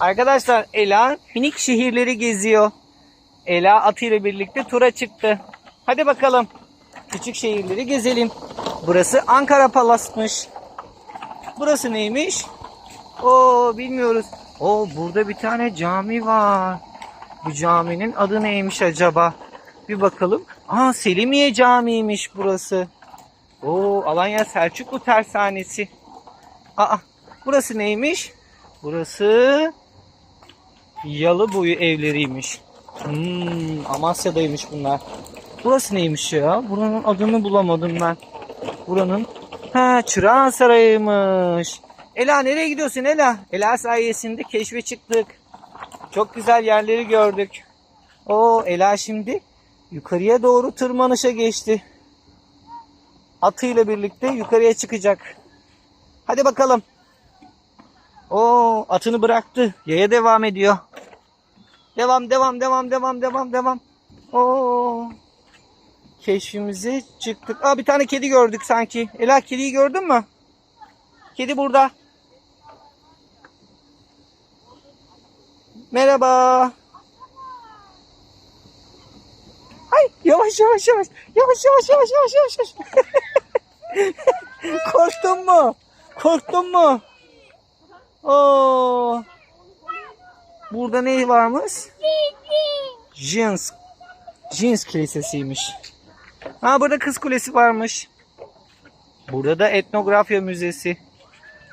Arkadaşlar Ela minik şehirleri geziyor. Ela atıyla birlikte tura çıktı. Hadi bakalım. Küçük şehirleri gezelim. Burası Ankara Palas'mış. Burası neymiş? Oo bilmiyoruz. Oo burada bir tane cami var. Bu caminin adı neymiş acaba? Bir bakalım. Aa Selimiye Camii'ymiş burası. Oo Alanya Selçuklu Tersanesi. Aa burası neymiş? Burası Yalı boyu evleriymiş. Hmm, Amasya'daymış bunlar. Burası neymiş ya? Buranın adını bulamadım ben. Buranın ha Çırağan Sarayı'ymış. Ela nereye gidiyorsun Ela? Ela sayesinde keşfe çıktık. Çok güzel yerleri gördük. O Ela şimdi yukarıya doğru tırmanışa geçti. Atıyla birlikte yukarıya çıkacak. Hadi bakalım. O atını bıraktı. Yaya devam ediyor. Devam devam devam devam devam devam. Oo. Keşfimize çıktık. Aa bir tane kedi gördük sanki. Ela kediyi gördün mü? Kedi burada. Merhaba. Ay yavaş yavaş yavaş. Yavaş yavaş yavaş yavaş yavaş. yavaş. Korktun mu? Korktun mu? Oo. Burada ne varmış? Jeans. Jeans kilisesiymiş. Ha burada kız kulesi varmış. Burada da etnografya müzesi.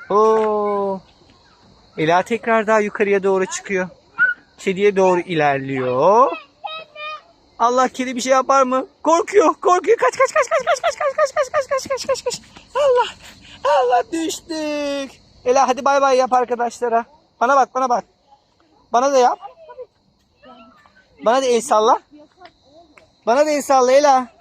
Oo. Ela tekrar daha yukarıya doğru çıkıyor. Kediye doğru ilerliyor. Allah kedi bir şey yapar mı? Korkuyor, korkuyor. Kaç kaç kaç kaç kaç kaç kaç kaç kaç kaç kaç kaç kaç kaç. Allah. Allah düştük. Ela hadi bay bay yap arkadaşlara. Bana bak, bana bak. Bana da yap. Bana da el salla. Bana da el salla Ela.